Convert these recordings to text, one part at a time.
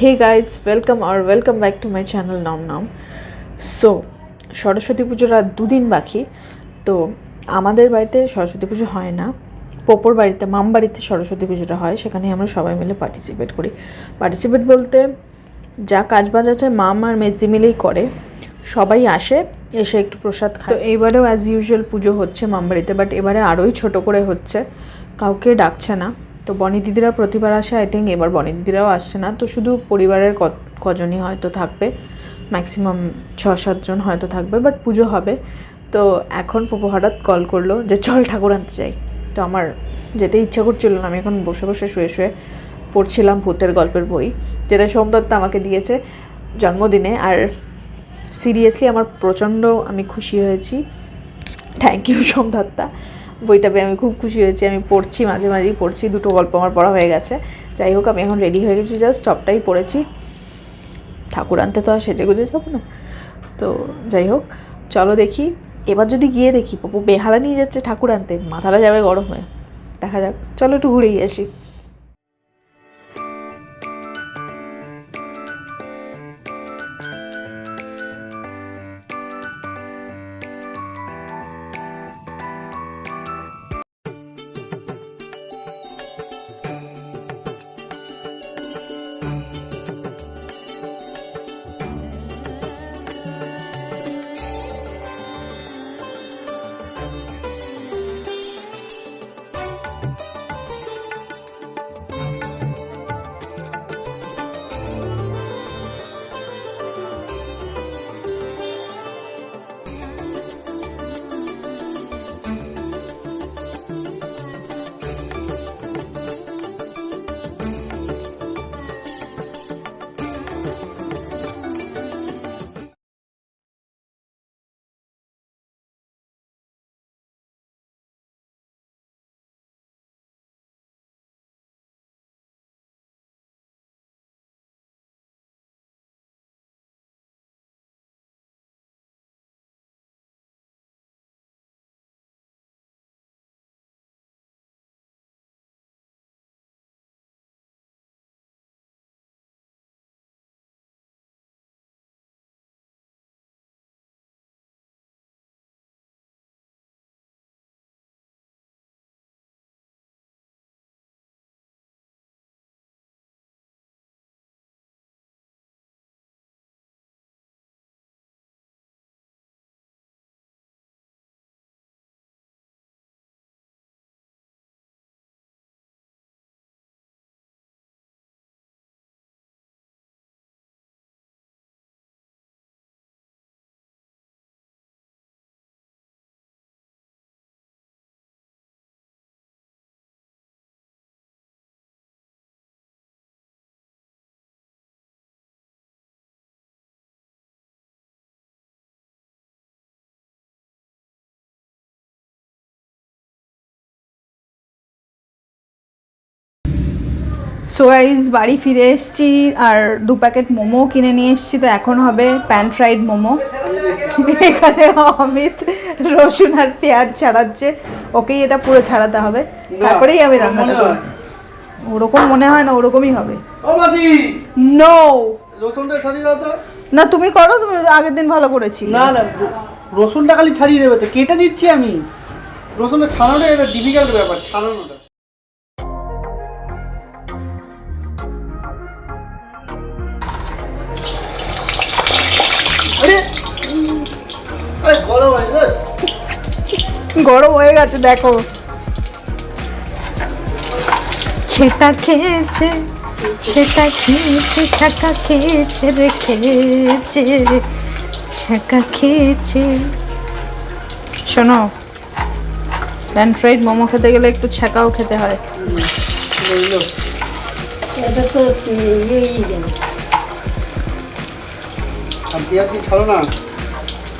Hey guys welcome R welcome back to my channel নাম নাম so Saraswati পুজোর আর দুদিন বাকি, তো আমাদের বাড়িতে সরস্বতী পুজো হয় না। পোপোর বাড়িতে, মাম বাড়িতে সরস্বতী পুজোটা হয় সেখানে আমরা সবাই মিলে পার্টিসিপেট করি। পার্টিসিপেট বলতে যা কাজ বাজ আছে, মাম আর মেসি মিলেই করে। সবাই আসে, এসে একটু প্রসাদ খায়। তো এইবারেও অ্যাজ ইউজুয়াল পুজো হচ্ছে মামবাড়িতে বাট এবারে আরোই ছোট করে হচ্ছে। কাউকে ডাকছে না। তো বনি দিদিরা প্রতিবার আসে আই থিঙ্ক এবার বনি দিদিরাও আসছে না। তো শুধু পরিবারের কজনই হয়তো থাকবে। ম্যাক্সিমাম ছ সাতজন হয়তো থাকবে বাট পুজো হবে। তো এখন পপু হঠাৎ কল করল যে, চল ঠাকুর আনতে যাই। তো আমার যেতে ইচ্ছা করছিল না। আমি এখন বসে বসে শুয়ে শুয়ে পড়ছিলাম ভূতের গল্পের বই, যেটা সোমদত্ত আমাকে দিয়েছে জন্মদিনে। আর সিরিয়াসলি আমার প্রচণ্ড আমি খুশি হয়েছি। থ্যাংক ইউ সোমদত্তা বইটা পেয়ে আমি খুব খুশি হয়েছি। আমি পড়ছি, মাঝে মাঝেই পড়ছি, দুটো গল্প আমার পড়া হয়ে গেছে। যাই হোক, আমি এখন রেডি হয়ে গেছি জাস্ট টপটাই পড়েছি। ঠাকুর আনতে তো আর সেজে গুজে যাব না। তো যাই হোক, চলো দেখি। এবার যদি গিয়ে দেখি, পপু বেহালা নিয়ে যাচ্ছে ঠাকুর আনতে, মাথাটা যাবে গরম। হয়ে দেখা যাক, চলো একটু ঘুরেই আসি। সোয়াইজ বাড়ি ফিরে এসেছি আর দু প্যাকেট মোমো কিনে নিয়ে এসেছি তো এখন হবে প্যান ফ্রাইড মোমো। এখানে অমিত রসুন আর পেঁয়াজ ছাড়াচ্ছে ওকেই এটা পুরো ছাড়াতে হবে। তারপরেই আমি রান্নাটা করব। ওরকম মনে হয় না ওরকমই হবে। নো রসুনটা ছাড়িয়ে দাও তো। না তুমি করো তুমি আগের দিন ভালো করেছি। না না রসুনটা খালি ছাড়িয়ে দেবে তো কেটে দিচ্ছি আমি। রসুনটা ছাড়ানো এটা ডিফিকাল্ট ব্যাপার ছাড়ানোটা। গরম হয়ে গেছে দেখো। সেটা খেয়েছে সেটা খেয়েছে ছাকা খেয়েছে রে খেয়েছে ছাকা খেয়েছে। শোনো প্যান ফ্রাইড মোমো খেতে গেলে একটু ছাকাও খেতে হয়।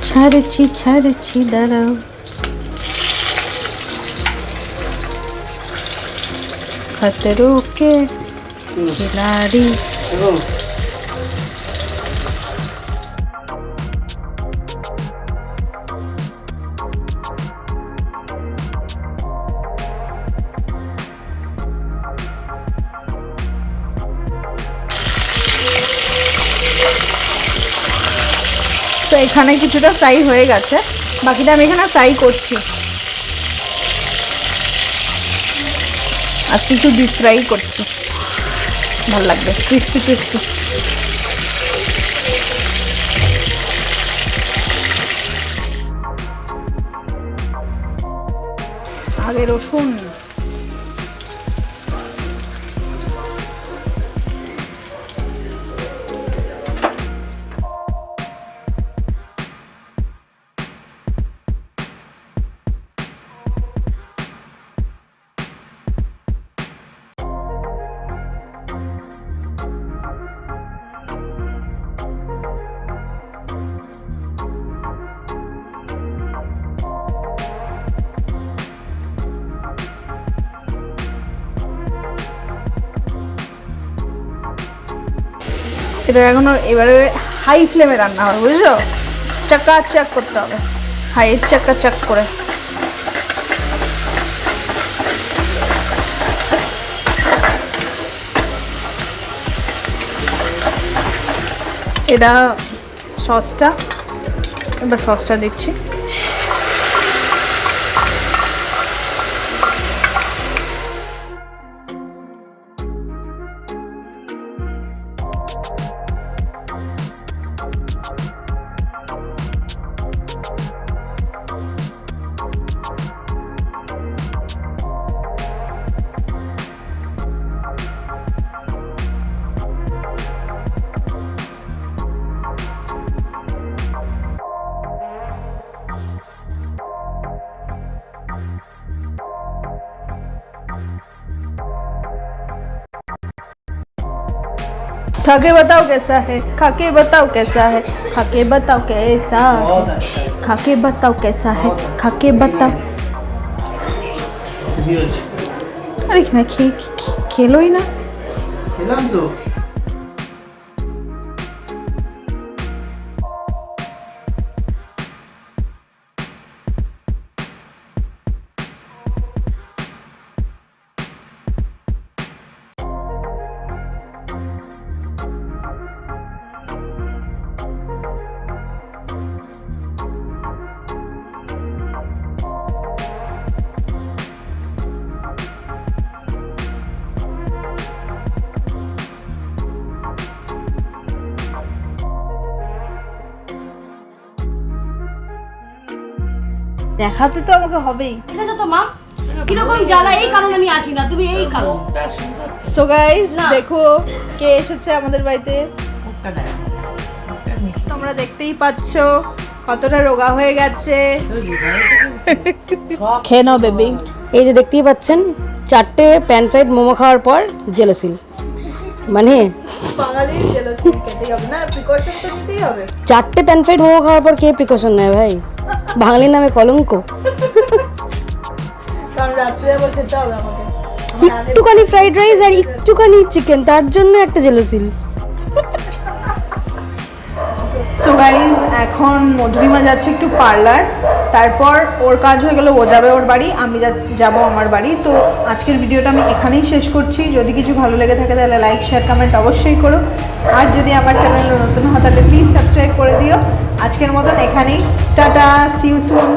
ছাড়ছি ছাড়ছি দাঁড়াও। তো এখানে কিছুটা ফ্রাই হয়ে গেছে। বাকিটা আমি এখানে ফ্রাই করছি। আজকে একটু ডিপ ফ্রাই করছি। ভালো লাগবে ক্রিস্পি ক্রিস্পি আগে রসুন এটা এখনও এবারে হাই ফ্লেমে রান্না হবে বুঝছ? চাকা চাক করতে হবে। হাই চাকা চাক করে। এটা সসটা, এবার সসটা দিচ্ছি। खाके बताओ कैसा है? खाके बताओ कैसा है? खाके बताओ कैसा? है। खा बताओ कैसा है? खाके बताओ। अरे खेलो ही ना। खेला দেখাতে তো আমাকে হবেই। ঠিক আছে তো মা? কীরকম জ্বালা? এই কারণে আমি আসি না তুমি এই কারণ। সো গাইস দেখো কে এসেছে আমাদের বাড়িতে। তোমরা দেখতেই পাচ্ছ কতটা রোগা হয়ে গেছে। খেয়ে নাও বেবি এই যে দেখতেই পাচ্ছেন চারটে প্যান ফ্রাইড মোমো খাওয়ার পর জেলোসিল মানে বাঙালির জেলাসি খেতেই হবে। না প্রিকশন তো নিতেই হবে। চারটে প্যান ফ্রাইড মোমো খাওয়ার পর কে প্রিকশন নেয় ভাই? বাঙালির নামে কলঙ্ক। কারণ রাত্রে আবার খেতে হবে আমাকে। একটুখানি ফ্রাইড রাইস আর একটুখানি চিকেন তার জন্য একটা জেলোসিল গাইজ এখন মধুরিমা যাচ্ছে একটু পার্লার। তারপর ওর কাজ হয়ে গেলো, ও যাবে ওর বাড়ি, আমি যাব আমার বাড়ি। তো আজকের ভিডিওটা আমি এখানেই শেষ করছি। যদি কিছু ভালো লেগে থাকে, তাহলে লাইক শেয়ার কমেন্ট অবশ্যই করো। আর যদি আমার চ্যানেল নতুন হয়, তাহলে প্লিজ সাবস্ক্রাইব করে দিও। আজকের মতন এখানেই। টাটা সিউ সুন